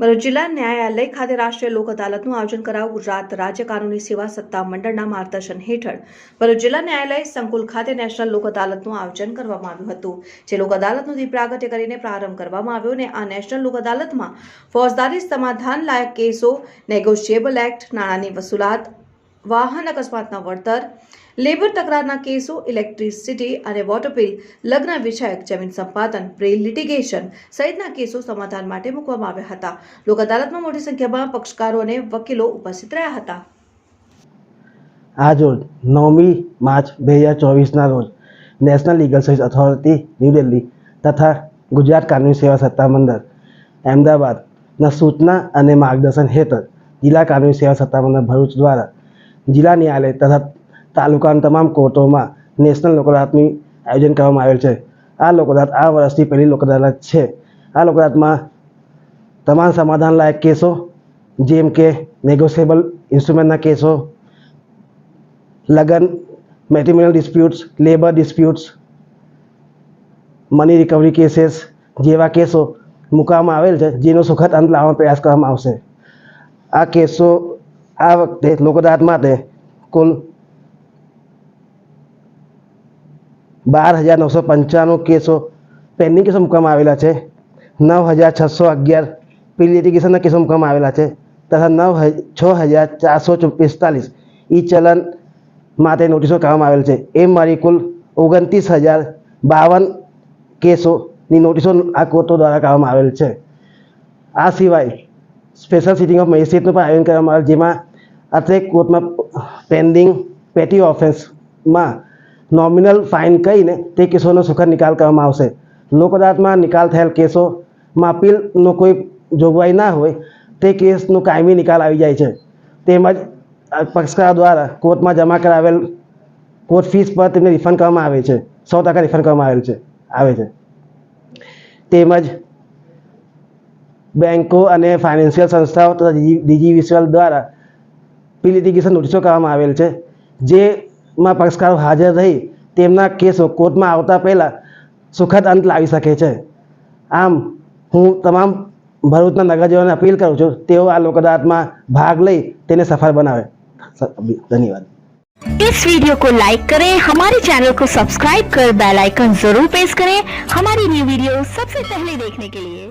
ભરૂચ જિલ્લા ન્યાયાલય ખાતે રાષ્ટ્રીય લોક અદાલતનું આયોજન કરાયું ગુજરાત રાજ્ય કાનૂની સેવા સત્તા મંડળના માર્ગદર્શન હેઠળ ભરૂચ જિલ્લા ન્યાયાલય સંકુલ ખાતે નેશનલ લોક અદાલતનું આયોજન કરવામાં આવ્યું હતું. જે લોક અદાલતનું દીપ કરીને પ્રારંભ કરવામાં આવ્યો અને આ નેશનલ લોક અદાલતમાં ફોજદારી સમાધાન લાયક કેસો, નેગોશિયેબલ એક્ટ, નાણાંની વસૂલાત વાહન અકસ્માતના વળતર, લેબર તકરારના કેસો, ઇલેક્ટ્રિસિટી અને વોટર બિલ, લગ્ન વિષયક જમીન સંપાદન પ્રી લિટિગેશન સહિતના કેસો સમાધાન માટે મૂકવામાં આવ્યા હતા. લોક અદાલતમાં મોટી સંખ્યામાં પક્ષકારો અને વકીલો ઉપસ્થિત રહ્યા હતા. આજ રોજ નવમી માર્ચ બે હજાર ચોવીસના રોજ national legal service authority, new Delhi તથા ગુજરાત કાનૂની સેવા સત્તામંડળ, અમદાવાદના સૂચના અને માર્ગદર્શન હેઠળ જિલ્લા કાનૂની સેવા સત્તામંડળ ભરૂચ દ્વારા જિલ્લા ન્યાયાલય તથા તાલુકાના તમામ કોર્ટોમાં નેશનલ લોકઅદાલતનું આયોજન કરવામાં આવેલ છે. આ લોકઅદાલત આ વર્ષથી પહેલી લોકઅદાલત છે. આ લોકઅદાલતમાં તમામ સમાધાન લાયક કેસો, જેમ કે નેગોશિયેબલ ઇન્સ્ટ્રુમેન્ટના કેસો, લગન matrimonial disputes labour disputes money recovery cases જેવા કેસો મૂકવામાં આવેલ છે, જેનો સુખદ અંત લાવવાનો પ્રયાસ કરવામાં આવશે. આ કેસો આ વખતે લોકદાત માટે કુલ બાર હજાર નવસો પંચાણું કેસો પેન્ડિંગ કેસો મૂકવામાં આવેલા છે. નવ હજાર છસો અગિયાર પ્રી લિટિગેશનના કેસો મૂકવામાં આવેલા છે. તથા નવ છ હજાર ચારસો પિસ્તાલીસ ઈ ચલન માટે નોટિસો કરવામાં આવેલ છે. એમ મારી કુલ ઓગણત્રીસ હજાર બાવન કેસોની નોટિસો આ કોર્ટો દ્વારા કરવામાં આવેલ છે. આ સિવાય સ્પેશિયલ સિટિંગ ઓફ મેજિસ્ટ્રેટનું પણ આયોજન કરવામાં આવેલ, જેમાં અત્રે કોર્ટમાં પેન્ડિંગ પેટી ઓફેન્સમાં નોમિનલ ફાઇન કહીને તે કેસોનો સુખદ નિકાલ કરવામાં આવશે. લોક અદાલતમાં નિકાલ થયેલ કેસોમાં અપીલનો કોઈ જોગવાઈ ના હોય તે કેસનો કાયમી નિકાલ આવી જાય છે. તેમજ પક્ષકાર દ્વારા કોર્ટમાં જમા કરાવેલ કોર્ટ ફીસ પર તેમને રિફંડ કરવામાં આવે છે. સો ટકા રિફંડ કરવામાં આવેલ છે. આવે છે. તેમજ બેન્કો અને ફાઇનાન્શિયલ સંસ્થાઓ તથા ડીજીવીસીએલ દ્વારા પ્રી લિટિગેશન નોટિસો કરવામાં આવેલ છે જેમાં પક્ષકારો હાજર રહી તેમના કેસો કોર્ટમાં આવતા પહેલાં સુખદ અંત લાવી શકે છે આમ હું તમામ ભરૂચના નગરજનોને અપીલ કરું છું તેઓ આ લોક અદાલતમાં ભાગ લઈ તેને સફળ બનાવે ધન્યવાદ इस वीडियो को लाइक करें हमारे चैनल को सब्सक्राइब कर बेल आइकन जरूर प्रेस करें हमारी न्यू वीडियो सबसे पहले देखने के लिए